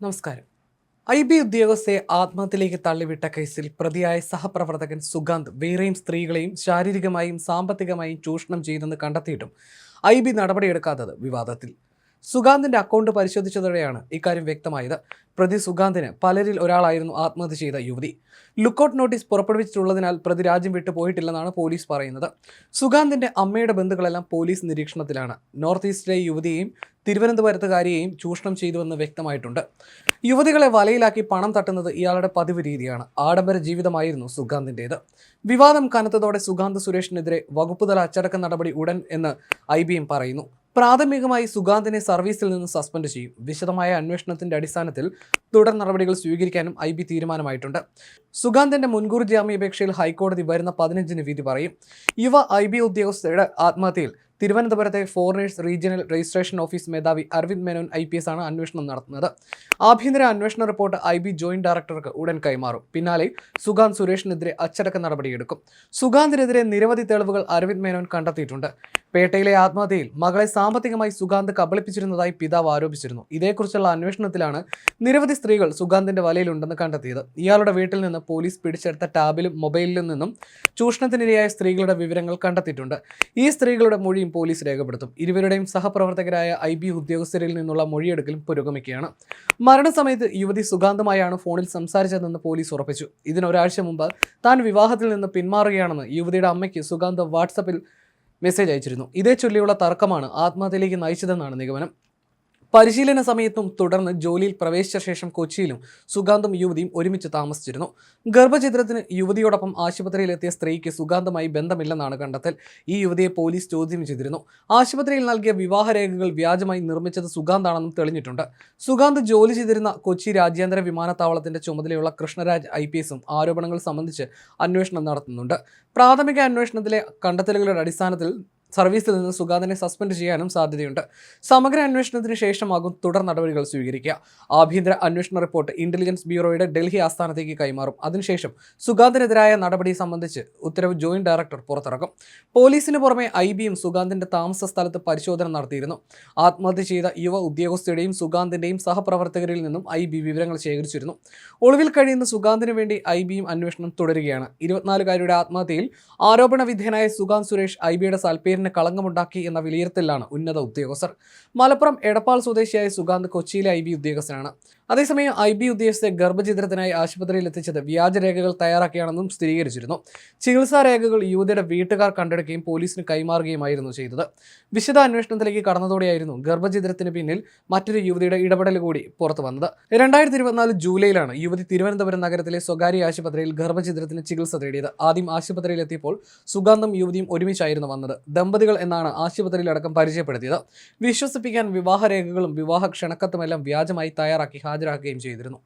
നമസ്കാരം. I B ഉദ്യോഗസ്ഥയെ ആത്മഹത്യയിലേക്ക് തള്ളിവിട്ട കേസിൽ പ്രതിയായ സഹപ്രവർത്തകൻ സുഗാന്ത് വേറെയും സ്ത്രീകളെയും ശാരീരികമായും സാമ്പത്തികമായും ചൂഷണം ചെയ്തെന്ന് കണ്ടെത്തിയിട്ടും ഐ ബി നടപടിയെടുക്കാത്തത് വിവാദത്തിൽ. സുഗാന്തിന്റെ അക്കൗണ്ട് പരിശോധിച്ചതോടെയാണ് ഇക്കാര്യം വ്യക്തമായത്. പ്രതി സുഗാന്തിന് പലരിൽ ഒരാളായിരുന്നു ആത്മഹത്യ ചെയ്ത യുവതി. ലുക്കൌട്ട് നോട്ടീസ് പുറപ്പെടുവിച്ചിട്ടുള്ളതിനാൽ പ്രതി രാജ്യം വിട്ടു പോയിട്ടില്ലെന്നാണ് പോലീസ് പറയുന്നത്. സുഗാന്തിന്റെ അമ്മയുടെ ബന്ധുക്കളെല്ലാം പോലീസ് നിരീക്ഷണത്തിലാണ്. നോർത്ത് ഈസ്റ്റിലെ യുവതിയെയും തിരുവനന്തപുരത്തുകാരിയെയും ചൂഷണം ചെയ്തുവെന്ന് വ്യക്തമായിട്ടുണ്ട്. യുവതികളെ വലയിലാക്കി പണം തട്ടുന്നത് ഇയാളുടെ പതിവ് രീതിയാണ്. ആഡംബര ജീവിതമായിരുന്നു സുഗാന്തിന്റേത് വിവാദം കനത്തതോടെ സുഗാന്ത് സുരേഷിനെതിരെ വകുപ്പുതല അച്ചടക്ക നടപടി ഉടൻ എന്ന് ഐ പറയുന്നു. പ്രാഥമികമായി സുഗാന്തിനെ സർവീസിൽ നിന്ന് സസ്പെൻഡ് ചെയ്യും. വിശദമായ അന്വേഷണത്തിന്റെ അടിസ്ഥാനത്തിൽ തുടർ നടപടികൾ സ്വീകരിക്കാനും ഐ ബി തീരുമാനമായിട്ടുണ്ട്. സുഗാന്തിന്റെ മുൻകൂർ ജാമ്യാപേക്ഷയിൽ ഹൈക്കോടതി വരുന്ന പതിനഞ്ചിന് വിധി പറയും. യുവ ഐ ബി ആത്മഹത്യയിൽ തിരുവനന്തപുരത്തെ ഫോറിനേഴ്സ് റീജിയണൽ രജിസ്ട്രേഷൻ ഓഫീസ് മേധാവി Aravind Menon I P S ആണ് അന്വേഷണം നടത്തുന്നത്. ആഭ്യന്തര അന്വേഷണ റിപ്പോർട്ട് ഐ ബി ജോയിന്റ് ഡയറക്ടർക്ക് ഉടൻ കൈമാറും. പിന്നാലെ സുഗാന്ത് സുരേഷിനെതിരെ അച്ചടക്ക നടപടിയെടുക്കും. സുഗാന്തിനെതിരെ നിരവധി തെളിവുകൾ അരവിന്ദ് മേനോൻ കണ്ടെത്തിയിട്ടുണ്ട്. പേട്ടയിലെ ആത്മഹത്യയിൽ മകളെ സാമ്പത്തികമായി സുഗാന്ത് കബളിപ്പിച്ചിരുന്നതായി പിതാവ് ആരോപിച്ചിരുന്നു. ഇതേക്കുറിച്ചുള്ള അന്വേഷണത്തിലാണ് നിരവധി സ്ത്രീകൾ സുഗാന്തിന്റെ വലയിലുണ്ടെന്ന് കണ്ടെത്തിയത്. ഇയാളുടെ വീട്ടിൽ നിന്ന് പോലീസ് പിടിച്ചെടുത്ത ടാബിലും മൊബൈലിലും നിന്നും ചൂഷണത്തിനിരയായ സ്ത്രീകളുടെ വിവരങ്ങൾ കണ്ടെത്തിയിട്ടുണ്ട്. ഈ സ്ത്രീകളുടെ മൊഴിയും പോലീസ് രേഖപ്പെടുത്തും. ഇരുവരുടെയും സഹപ്രവർത്തകരായ ഐ ബി ഉദ്യോഗസ്ഥരിൽ നിന്നുള്ള മൊഴിയെടുക്കലും പുരോഗമിക്കുകയാണ്. മരണസമയത്ത് യുവതി സുഗാന്തമായാണ് ഫോണിൽ സംസാരിച്ചതെന്ന് പോലീസ് ഉറപ്പിച്ചു. ഇതിനൊരാഴ്ച മുമ്പ് താൻ വിവാഹത്തിൽ നിന്ന് പിന്മാറുകയാണെന്ന് യുവതിയുടെ അമ്മയ്ക്ക് സുഗാന്ത് വാട്സപ്പിൽ മെസ്സേജ് അയച്ചിരുന്നു. ഇതേ ചൊല്ലിയുള്ള തർക്കമാണ് ആത്മഹത്യയിലേക്ക് നയിച്ചതെന്നാണ് നിഗമനം. പരിശീലന സമയത്തും തുടർന്ന് ജോലിയിൽ പ്രവേശിച്ച ശേഷം കൊച്ചിയിലും സുഗാന്തും യുവതിയും ഒരുമിച്ച് താമസിച്ചിരുന്നു. ഗർഭചിത്രത്തിന് യുവതിയോടൊപ്പം ആശുപത്രിയിലെത്തിയ സ്ത്രീക്ക് സുഗാന്തുമായി ബന്ധമില്ലെന്നാണ് കണ്ടെത്തൽ. ഈ യുവതിയെ പോലീസ് ചോദ്യം ചെയ്തിരുന്നു. ആശുപത്രിയിൽ നൽകിയ വിവാഹരേഖകൾ വ്യാജമായി നിർമ്മിച്ചത് സുഗാന്താണെന്നും തെളിഞ്ഞിട്ടുണ്ട്. സുഗാന്ത് ജോലി ചെയ്തിരുന്ന കൊച്ചി രാജ്യാന്തര വിമാനത്താവളത്തിന്റെ ചുമതലയുള്ള കൃഷ്ണരാജ് ഐ പി എസും ആരോപണങ്ങൾ സംബന്ധിച്ച് അന്വേഷണം നടത്തുന്നുണ്ട്. പ്രാഥമിക അന്വേഷണത്തിലെ കണ്ടെത്തലുകളുടെ അടിസ്ഥാനത്തിൽ സർവീസിൽ നിന്ന് സുഗാതനെ സസ്പെൻഡ് ചെയ്യാനും സാധ്യതയുണ്ട്. സമഗ്ര അന്വേഷണത്തിന് ശേഷമാകും തുടർ നടപടികൾ സ്വീകരിക്കുക. ആഭ്യന്തര അന്വേഷണ റിപ്പോർട്ട് ഇന്റലിജൻസ് ബ്യൂറോയുടെ ഡൽഹി ആസ്ഥാനത്തേക്ക് കൈമാറും. അതിനുശേഷം സുഗാന്തിനെതിരായ നടപടി സംബന്ധിച്ച് ഉത്തരവ് ജോയിന്റ് ഡയറക്ടർ പുറത്തിറക്കും. പോലീസിന് പുറമെ ഐ ബിയും സുഗാന്തിന്റെ താമസ സ്ഥലത്ത് പരിശോധന നടത്തിയിരുന്നു. ആത്മഹത്യ ചെയ്ത യുവ ഉദ്യോഗസ്ഥയുടെയും സുഗാന്തിന്റെയും സഹപ്രവർത്തകരിൽ നിന്നും ഐ ബി വിവരങ്ങൾ ശേഖരിച്ചിരുന്നു. ഒളിവിൽ കഴിയുന്ന സുഗാന്തിന് വേണ്ടി ഐ ബിയും അന്വേഷണം തുടരുകയാണ്. ഇരുപത്തിനാലുകാരിയുടെ ആത്മഹത്യയിൽ ആരോപണ വിധേയനായ സുഗാന്ത് സുരേഷ് ഐ ബിയുടെ സൽപ്പേരിന് കളങ്കമുണ്ടാക്കി എന്ന വിലയിരുത്തലിലാണ് ഉന്നത ഉദ്യോഗസ്ഥർ. മലപ്പുറം എടപ്പാൾ സ്വദേശിയായ സുഗാന്ത് കൊച്ചിയിലെ ഐ ബി ഉദ്യോഗസ്ഥനാണ്. അതേസമയം ഐ ബി ഉദ്യോഗസ്ഥരെ ഗർഭചിത്രത്തിനായി ആശുപത്രിയിൽ എത്തിച്ചത് വ്യാജരേഖകൾ തയ്യാറാക്കിയാണെന്നും സ്ഥിരീകരിച്ചിരുന്നു. ചികിത്സാ രേഖകൾ യുവതിയുടെ വീട്ടുകാർ കണ്ടെടുക്കുകയും പോലീസിന് കൈമാറുകയുമായിരുന്നു ചെയ്തത്. വിശദ അന്വേഷണത്തിലേക്ക് കടന്നതോടെയായിരുന്നു ഗർഭചിത്രത്തിന് പിന്നിൽ മറ്റൊരു യുവതിയുടെ ഇടപെടൽ കൂടി പുറത്തു വന്നത്. രണ്ടായിരത്തി ഇരുപത്തിനാല് ജൂലൈയിലാണ് യുവതി തിരുവനന്തപുരം നഗരത്തിലെ സ്വകാര്യ ആശുപത്രിയിൽ ഗർഭചിത്രത്തിന് ചികിത്സ തേടിയത്. ആദ്യം ആശുപത്രിയിലെത്തിയപ്പോൾ സുഗാന്തും യുവതിയും ഒരുമിച്ചായിരുന്നു വന്നത്. ദമ്പതികൾ എന്നാണ് ആശുപത്രിയിലടക്കം പരിചയപ്പെടുത്തിയത്. വിശ്വസിപ്പിക്കാൻ വിവാഹരേഖകളും വിവാഹ ക്ഷണക്കത്തുമെല്ലാം വ്യാജമായി തയ്യാറാക്കി ഹാജരാക്കുകയും ചെയ്തിരുന്നു.